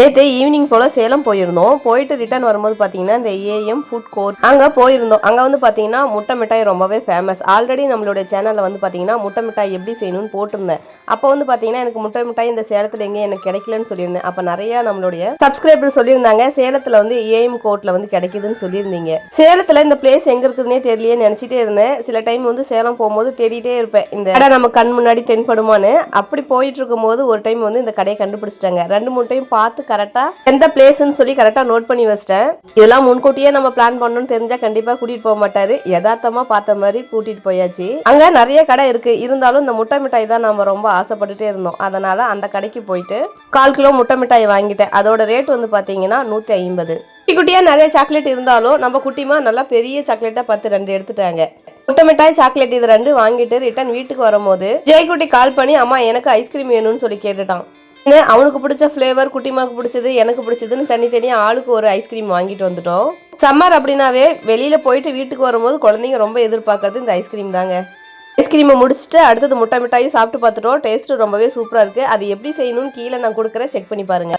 நேற்று ஈவினிங் போல் சேலம் போயிருந்தோம். போயிட்டு ரிட்டர்ன் வரும்போது பார்த்தீங்கன்னா இந்த ஏஎம் ஃபுட் கோர்ட் அங்கே போயிருந்தோம். அங்கே வந்து பார்த்தீங்கன்னா முட்டை மிட்டாய் ரொம்பவே ஃபேமஸ் ஆல்ரெடி நம்மளுடைய சேனலில் வந்து பார்த்தீங்கன்னா முட்டை மிட்டாய் எப்படி செய்யணும்னு போட்டிருந்தேன். அப்போ வந்து பார்த்தீங்கன்னா எனக்கு முட்டை மிட்டாய் இந்த சேலத்தில் எங்கே எனக்கு கிடைக்கலன்னு சொல்லியிருந்தேன். அப்போ நிறையா நம்மளுடைய சப்ஸ்கிரைபர் சொல்லியிருந்தாங்க சேலத்தில் வந்து ஏஎம் கோர்ட்டில் வந்து கிடைக்குதுன்னு சொல்லியிருந்தீங்க. சேலத்தில் இந்த பிளேஸ் எங்கே இருக்குதுன்னே தெரியலையே நினச்சிட்டே இருந்தேன். சில டைம் வந்து சேலம் போகும்போது தேடிட்டே இருப்பேன். இந்த இடம் நம்ம கண் முன்னாடி தென்படுமான்னு. அப்படி போயிட்டு இருக்கும்போது ஒரு டைம் வந்து இந்த கடையை கண்டுபிடிச்சிட்டாங்க. ரெண்டு மூணு டைம் பார்த்து கரெக்டா எந்த பிளேஸ்ன்னு சொல்லி கரெக்டா நோட் பண்ணி வச்சிட்டேன். இதெல்லாம் முன்கூட்டியே நம்ம பிளான் பண்ணணும்னு தெரிஞ்சா கண்டிப்பாக கூட்டிட்டு போக மாட்டார். யதார்த்தமாக பார்த்த மாதிரி கூட்டிட்டு போயாச்சு. அங்கே நிறைய கடை இருக்கு. இருந்தாலும் இந்த முட்டை மிட்டாய் தான் நம்ம ரொம்ப ஆசைப்பட்டுட்டே இருந்தோம். அதனால அந்த கடைக்கு போயிட்டு கால் கிலோ முட்டை மிட்டாய் வாங்கிட்டேன். அதோட ரேட் வந்து பார்த்தீங்கன்னா நூற்றி ஐம்பது. குட்டி குட்டியாக நிறைய சாக்லேட் இருந்தாலும் நம்ம குட்டிமா நல்லா பெரிய சாக்லேட்டாக பார்த்து ரெண்டு எடுத்துட்டாங்க. முட்டை மிட்டாய் சாக்லேட் இது ரெண்டு வாங்கிட்டு ரிட்டர்ன் வீட்டுக்கு வரும்போது ஜெயக்குட்டி கால் பண்ணி அம்மா எனக்கு ஐஸ்கிரீம் வேணும்னு சொல்லி கேட்டுட்டான். அவனுக்கு பிடிச்ச ஃப்ளேவர் குட்டிமாவுக்கு பிடிச்சது எனக்கு பிடிச்சதுன்னு தனித்தனியாக ஆளுக்கு ஒரு ஐஸ்கிரீம் வாங்கிட்டு வந்துட்டோம். சம்மர் அப்படின்னாவே வெளியில் போயிட்டு வீட்டுக்கு வரும்போது குழந்தைங்க ரொம்ப எதிர்பார்க்கறது இந்த ஐஸ்கிரீம் தாங்க. ஐஸ்கிரீமை முடிச்சுட்டு அடுத்தது முட்டை மிட்டாயும் சாப்பிட்டு பார்த்துட்டோம். டேஸ்ட்டு ரொம்பவே சூப்பராக இருக்குது அது எப்படி செய்யணும்னு கீழே நான் கொடுக்குறேன். செக் பண்ணி பாருங்க.